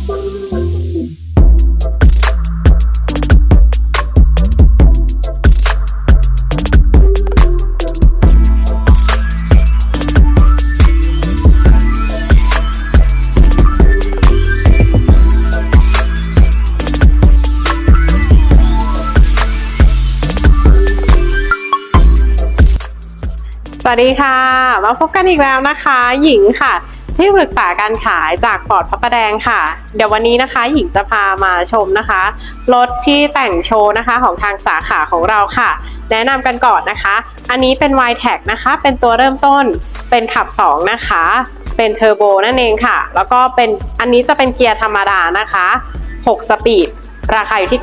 สวัสดีค่ะ มาพบกันอีกแล้วนะคะ หญิงค่ะ ที่ปรึกษาการขายจากฟอร์ดพระประแดงค่ะ เดี๋ยววันนี้นะคะหญิงจะพามาชมนะคะรถที่แต่งโชว์นะคะของทางสาขาของเราค่ะ แนะนำกันก่อนนะคะ อันนี้เป็น y t e c นะคะ เป็นตัวเริ่มต้นเป็นขับ 2 นะคะ เป็นเทอร์โบนั่นเองค่ะ แล้วก็เป็นอันนี้จะเป็นเกียร์ธรรมดานะคะ 6 สปีดราคาอยู่ที่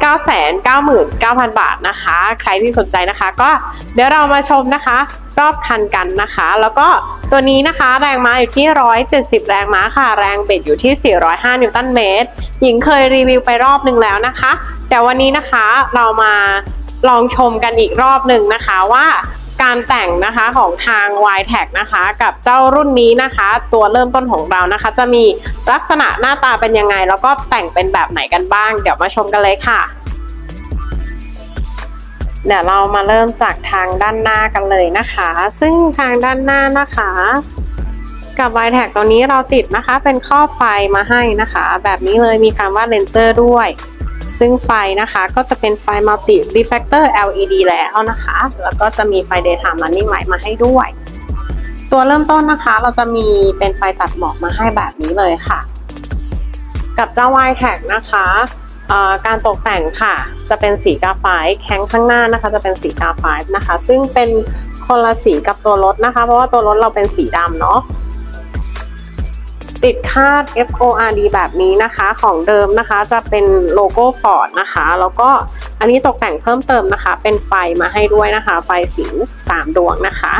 999,000 บาทนะคะ ใครที่สนใจนะคะ ก็เดี๋ยวเรามาชมนะคะ รอบคันกันนะคะ แล้วก็ตัวนี้นะคะแรงม้าอยู่ที่ 170 แรงม้าค่ะ แรงเบสอยู่ที่ 405 นิวตันเมตร หญิงเคยรีวิวไปรอบหนึ่งแล้วนะคะแต่วันนี้นะคะเรามาลองชมกันอีกรอบหนึ่งนะคะว่าการแต่งนะคะของทาง y t e c นะคะ กับเจ้ารุ่นนี้นะคะ ตัวเริ่มต้นของเรานะคะ จะมีลักษณะหน้าตาเป็นยังไง แล้วก็แต่งเป็นแบบไหนกันบ้าง เดี๋ยวมาชมกันเลยค่ะ เดี๋ยวเรามาเริ่มจากทางด้านหน้ากันเลยนะคะ ซึ่งทางด้านหน้านะคะ กับ y t e c ตัวนี้เราติดนะคะ เป็นข้อไฟมาให้นะคะ แบบนี้เลยมีคำว่า Ranger ด้วย ซึ่งไฟนะคะก็จะเป็นไฟ Multi Reflector LED แล้วนะคะ แล้วก็จะมีไฟ Daytime Running Light มาให้ด้วย ตัวเริ่มต้นนะคะเราจะมีเป็นไฟตัดหมอกมาให้แบบนี้เลยค่ะ กับเจ้า y t e c นะคะ การตกแต่งค่ะ จะเป็นสีกาไฟแข้งข้างหน้านะคะ จะเป็นสีกาไฟนะคะ ซึ่งเป็นคนละสีกับตัวรถนะคะ เพราะว่าตัวรถเราเป็นสีดำเนาะติดคาด FORD แบบนี้นะคะของเดิมนะคะจะเป็นโลโก้ Ford นะคะ แล้วก็อันนี้ตกแต่งเพิ่มเติมนะคะ เป็นไฟมาให้ด้วยนะคะ ไฟสี3ดวงนะคะ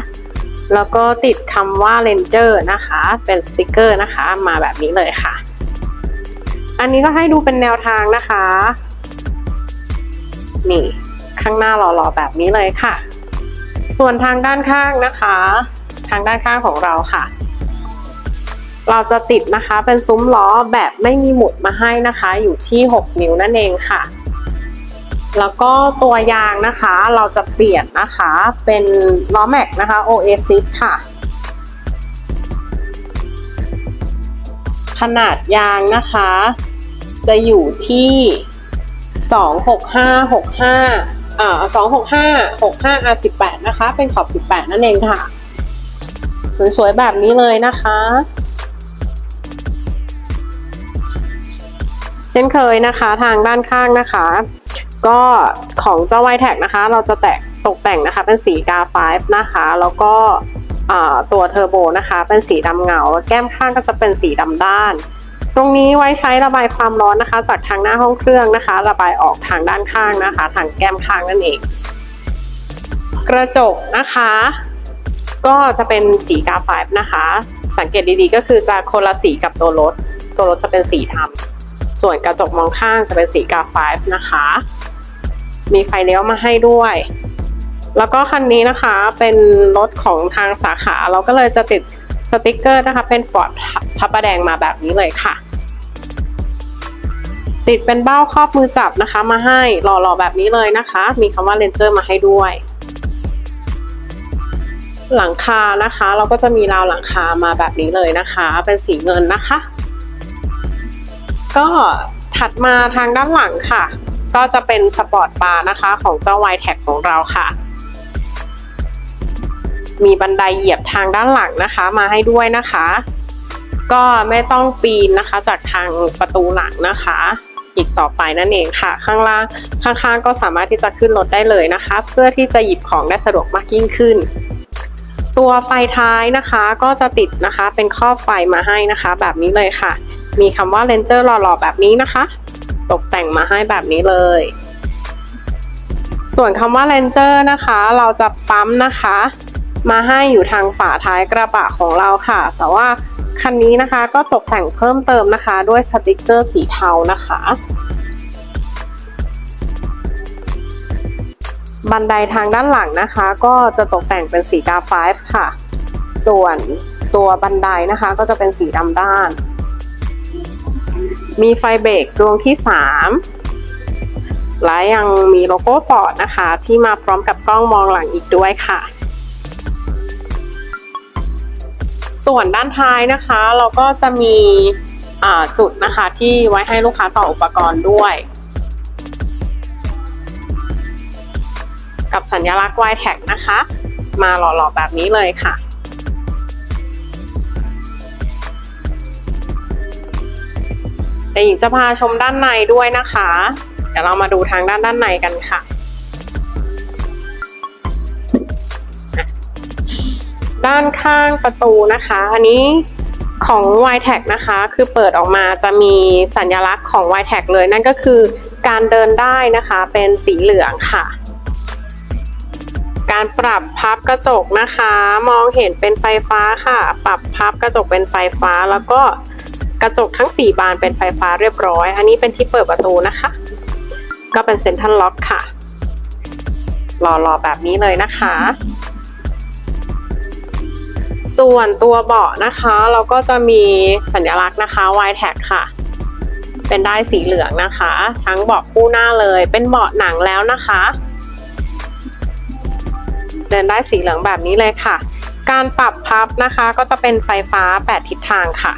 แล้วก็ติดคำว่า Ranger นะคะ เป็นสติกเกอร์นะคะ มาแบบนี้เลยค่ะ อันนี้ก็ให้ดูเป็นแนวทางนะคะ นี่ข้างหน้าหล่อๆแบบนี้เลยค่ะ ส่วนทางด้านข้างนะคะ ทางด้านข้างของเราค่ะ เราจะติดนะคะเป็นซุ้มล้อแบบไม่มีหมุดมาให้นะคะ อยู่ที่ 6 นิ้วนั่นเองค่ะ แล้วก็ตัวยางนะคะเราจะเปลี่ยนนะคะเป็นล้อแม็กนะคะ Oasis ค่ะขนาดยางนะคะ จะอยู่ที่265 65อ่า265 65 R18 นะคะ เป็นขอบ18นั่นเองค่ะ สวยๆแบบนี้เลยนะคะ เช่นเคยนะคะทางด้านข้างนะคะ ก็ของเจ้าไวแท็กนะคะ เราจะแตกตกแต่งนะคะ เป็นสีกาไฟนะคะ แล้วก็อ่าตัวเทอร์โบนะคะ เป็นสีดำเงา แก้มข้างก็จะเป็นสีดำด้าน ตรงนี้ไว้ใช้ระบายความร้อนนะคะ จากทางหน้าห้องเครื่องนะคะ ระบายออกทางด้านข้างนะคะ ทางแก้มข้างนั่นเอง กระจกนะคะ ก็จะเป็นสีกาไฟนะคะ สังเกตดีๆ ก็คือจะคนละสีกับตัวรถ ตัวรถจะเป็นสีดำส่วนกระจกมองข้างจะเป็นสีกาไฟนะคะ มีไฟเลี้ยวมาให้ด้วยแล้วก็คันนี้นะคะเป็นรถของทางสาขาเราก็เลยจะติดสติกเกอร์นะคะ เป็นฟอร์ดพระประแดงมาแบบนี้เลยค่ะ ติดเป็นเบ้าครอบมือจับนะคะ มาให้หล่อๆแบบนี้เลยนะคะ มีคำว่าเลนเจอร์มาให้ด้วย หลังคานะคะ เราก็จะมีราวหลังคามาแบบนี้เลยนะคะ เป็นสีเงินนะคะ ก็ถัดมาทางด้านหลังค่ะ ก็จะเป็นสปอร์ตบาร์นะคะของเจ้า y t แท็กของเราค่ะ มีบันไดเหยียบทางด้านหลังนะคะ มาให้ด้วยนะคะก็ไม่ต้องปีนนะคะจากทางประตูหลังนะคะ อีกต่อไปนั่นเองค่ะ ข้างล่างข้างๆ ก็สามารถที่จะขึ้นรถได้เลยนะคะ เพื่อที่จะหยิบของได้สะดวกมากยิ่งขึ้น ตัวไฟท้ายนะคะก็จะติดนะคะเป็นครอไฟมาให้นะคะ แบบนี้เลยค่ะ มีคำว่าเลนเจอร์หล่อๆแบบนี้นะคะ ตกแต่งมาให้แบบนี้เลย ส่วนคำว่าเลนเจอร์นะคะ เราจะปั๊มนะคะ มาให้อยู่ทางฝาท้ายกระบะของเราค่ะ แต่ว่า คันนี้นะคะก็ตกแต่งเพิ่มเติมนะคะ ด้วยสติกเกอร์สีเทานะคะ บันไดทางด้านหลังนะคะ ก็จะตกแต่งเป็นสีกาไฟค่ะ ส่วนตัวบันไดนะคะก็จะเป็นสีดำด้าน มีไฟเบรกดวงที่ 3 และยังมีโลโก้ฟอร์ดนะคะ ที่มาพร้อมกับกล้องมองหลังอีกด้วยค่ะ ส่วนด้านท้ายนะคะ เราก็จะมีจุดนะคะที่ไว้ให้ลูกค้าต่ออุปกรณ์ด้วย กับสัญลักษณ์ y t แท็กนะคะ มาหล่อๆแบบนี้เลยค่ะเดี๋ยวหญิงจะพาชมด้านในด้วยนะคะ เดี๋ยวเรามาดูทางด้านด้านในกันค่ะ ด้านข้างประตูนะคะ อันนี้ของ y t แท็นะคะ คือเปิดออกมาจะมีสัญลักษณ์ของ y t แท็เลย นั่นก็คือการเดินได้นะคะ เป็นสีเหลืองค่ะ การปรับพับกระจกนะคะ มองเห็นเป็นไฟฟ้าค่ะ ปรับพับกระจกเป็นไฟฟ้า แล้วก็กระจกทั้ง 4 บานเป็นไฟฟ้าเรียบร้อย อันนี้เป็นที่เปิดประตูนะคะ ก็เป็นเซ็นทรัลล็อกค่ะหล่อๆแบบนี้เลยนะคะ ส่วนตัวเบาะนะคะ เราก็จะมีสัญลักษณ์นะคะ y t แท็ค่ะ เป็นได้สีเหลืองนะคะ ทั้งเบาะคู่หน้าเลย เป็นเบาะหนังแล้วนะคะ เดินได้สีเหลืองแบบนี้เลยค่ะ การปรับพับนะคะก็จะเป็นไฟฟ้า 8 ทิศทางค่ะ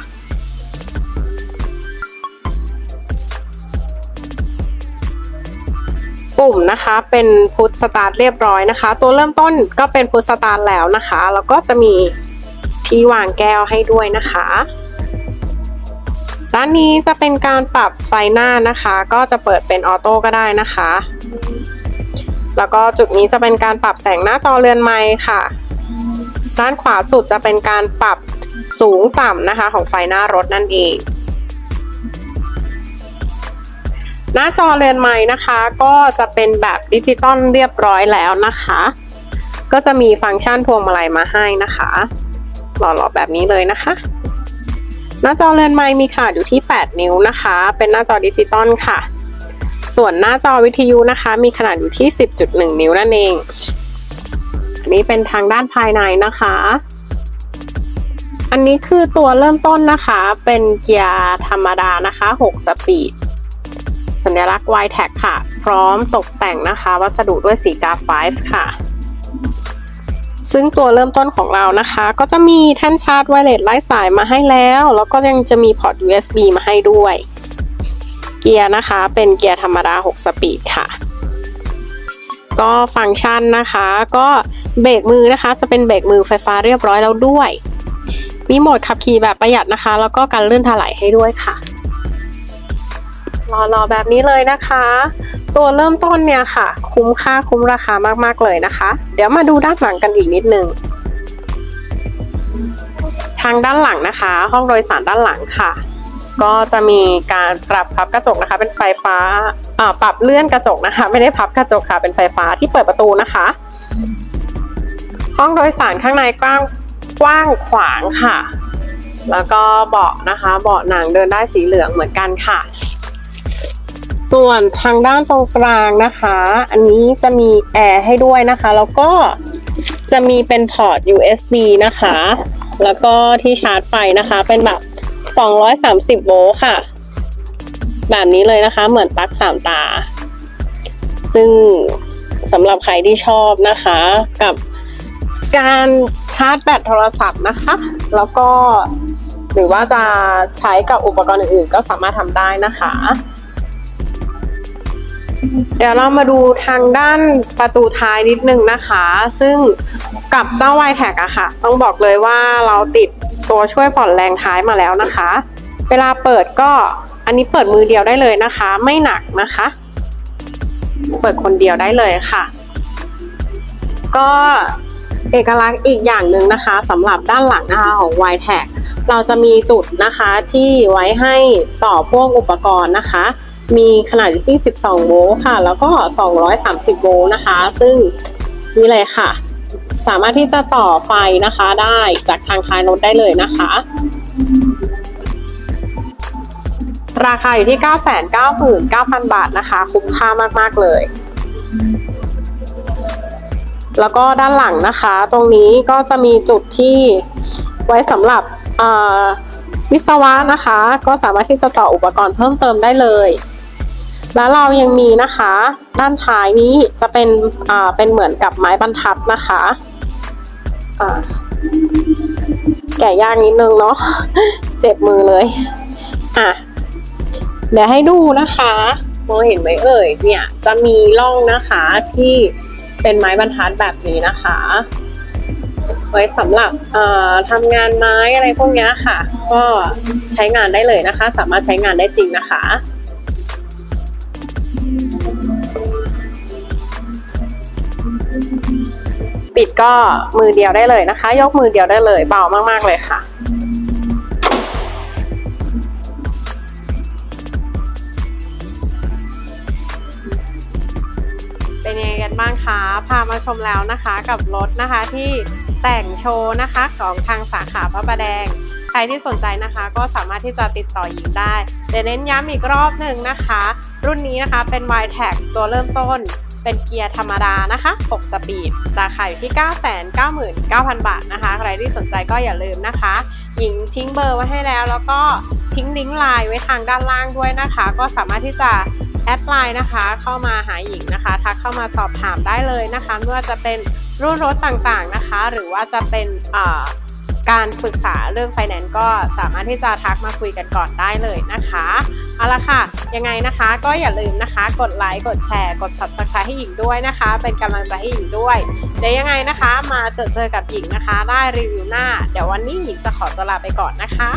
ปุ่มนะคะเป็นพุทสตาร์ทเรียบร้อยนะคะ ตัวเริ่มต้นก็เป็นพุทสตาร์ทแล้วนะคะ แล้วก็จะมี ที่วางแก้วให้ด้วยนะคะด้านนี้จะเป็นการปรับไฟหน้านะคะ ก็จะเปิดเป็นออโต้ก็ได้นะคะ แล้วก็จุดนี้จะเป็นการปรับแสงหน้าจอเรือนไม้ค่ะ ด้านขวาสุดจะเป็นการปรับสูงต่ำนะคะ ของไฟหน้ารถนั่นเอง หน้าจอเรือนไม้นะคะ ก็จะเป็นแบบดิจิตอลเรียบร้อยแล้วนะคะ ก็จะมีฟังก์ชันพวงมาลัยมาให้นะคะ หล่อๆแบบนี้เลยนะคะ หน้าจอเรือนไม้มีขนาดอยู่ที่ 8 นิ้วนะคะ เป็นหน้าจอดิจิตอลค่ะ ส่วนหน้าจอวิทยุนะคะ มีขนาดอยู่ที่ 10.1 นิ้วนั่นเองอันนี้เป็นทางด้านภายในนะคะ อันนี้คือตัวเริ่มต้นนะคะ เป็นเกียร์ธรรมดานะคะ 6 สปีดสัญลักษณ์ y t แท็ค่ะ พร้อมตกแต่งนะคะ วัสดุด้วยสีกา5ค่ะ ซึ่งตัวเริ่มต้นของเรานะคะ ก็จะมีแท่นชาร์จไวเลสไร้สายมาให้แล้ว แล้วก็ยังจะมีพอร์ต USB มาให้ด้วย เกียร์นะคะ เป็นเกียร์ธรรมดา 6 สปีดค่ะ ก็ฟังก์ชันนะคะ ก็เบรกมือนะคะ จะเป็นเบรกมือไฟฟ้าเรียบร้อยแล้วด้วย มีโหมดขับขี่แบบประหยัดนะคะ แล้วก็การเลื่อนถลายให้ด้วยค่ะรอๆแบบนี้เลยนะคะ ตัวเริ่มต้นเนี่ยค่ะ คุ้มค่าคุ้มราคามากๆเลยนะคะ เดี๋ยวมาดูด้านหลังกันอีกนิดนึงทางด้านหลังนะคะ ห้องโดยสารด้านหลังค่ะ ก็จะมีการปรับพับกระจกนะคะ เป็นไฟฟ้าอ่าปรับเลื่อนกระจกนะคะ ไม่ได้พับกระจกค่ะ เป็นไฟฟ้าที่เปิดประตูนะคะ ห้องโดยสารข้างในกว้างกว้างขวางค่ะ แล้วก็เบาะนะคะ เบาะหนังเดินได้สีเหลืองเหมือนกันค่ะ ส่วนทางด้านตรงกลางนะคะ อันนี้จะมีแอร์ให้ด้วยนะคะ แล้วก็จะมีเป็นพอร์ต USB นะคะ แล้วก็ที่ชาร์จไฟนะคะ เป็นแบบ 230 โวลต์ค่ะ แบบนี้เลยนะคะ เหมือนปลั๊กสามตา ซึ่งสำหรับใครที่ชอบนะคะ กับการชาร์จแบตโทรศัพท์นะคะ แล้วก็หรือว่าจะใช้กับอุปกรณ์อื่นๆ ก็สามารถทำได้นะคะ เดี๋ยวเรามาดูทางด้านประตูท้ายนิดนึงนะคะ ซึ่งกับเจ้า y t แท็กอะค่ะ ต้องบอกเลยว่าเราติดตัวช่วยผ่อนแรงท้ายมาแล้วนะคะ เวลาเปิดก็อันนี้เปิดมือเดียวได้เลยนะคะ ไม่หนักนะคะ เปิดคนเดียวได้เลยค่ะ ก็เอกลักษณ์อีกอย่างหนึ่งนะคะสำหรับด้านหลังนะคะของ y t แท็กเราจะมีจุดนะคะที่ไว้ให้ต่อพวกอุปกรณ์นะคะ มีขนาดอยู่ที่ 12 โวลต์ค่ะ แล้วก็ 230 โวลต์นะคะ ซึ่งนี่เลยค่ะ สามารถที่จะต่อไฟนะคะได้จากทางท้ายรถได้เลยนะคะ ราคาอยู่ที่ 999,000 บาทนะคะ คุ้มค่ามากๆเลย แล้วก็ด้านหลังนะคะ ตรงนี้ก็จะมีจุดที่ไว้สำหรับอ่อวิศวะนะคะ ก็สามารถที่จะต่ออุปกรณ์เพิ่มเติมได้เลย แล้วเรายังมีนะคะ ด้านท้ายนี้จะเป็นอ่าเป็นเหมือนกับไม้บรรทัดนะคะอ่าแกะยากนิดนึงเนาะเจ็บมือเลยอะเดี๋ยวให้ดูนะคะมองเห็นไหมเอ่ยเนี่ยจะมีร่องนะคะที่เป็นไม้บรรทัดแบบนี้นะคะ ไว้สำหรับทำงานไม้อะไรพวกนี้ค่ะ ก็ใช้งานได้เลยนะคะ สามารถใช้งานได้จริงนะคะ ปิดก็มือเดียวได้เลยนะคะ ยกมือเดียวได้เลย เบามากๆเลยค่ะ เป็นยังไงกันบ้างคะพามาชมแล้วนะคะกับรถนะคะที่แต่งโชว์นะคะของทางสาขาพระประแดง ใครที่สนใจนะคะก็สามารถที่จะติดต่อหญิงได้เดี๋ยวเน้นย้ำอีกรอบหนึ่งนะคะ รุ่นนี้นะคะเป็น y t a g ตัวเริ่มต้น เป็นเกียร์ธรรมดานะคะ 6 สปีด ราคาอยู่ที่ 999,000 บาทนะคะ ใครที่สนใจก็อย่าลืมนะคะ หญิงทิ้งเบอร์ไว้ให้แล้ว แล้วก็ทิ้งลิงก์ไลน์ไว้ทางด้านล่างด้วยนะคะ ก็สามารถที่จะแอดไลน์นะคะ เข้ามาหาหญิงนะคะ ทักเข้ามาสอบถามได้เลยนะคะไม่ว่าจะเป็นรุ่นรถต่างๆนะคะ หรือว่าจะเป็นอ่า การปรึกษาเรื่องไฟแนนซ์ก็สามารถที่จะทักมาคุยกันก่อนได้เลยนะคะเอาละค่ะ ยังไงนะคะก็อย่าลืมนะคะ กดไลค์กดแชร์ กด subscribe ให้หญิงด้วยนะคะ เป็นกำลังใจให้หญิงด้วยเดี๋ยวยังไงนะคะ มาเจอเจอกับหญิงนะคะ ได้รีวิวหน้า เดี๋ยววันนี้หญิงจะขอตัวลาไปก่อนนะคะ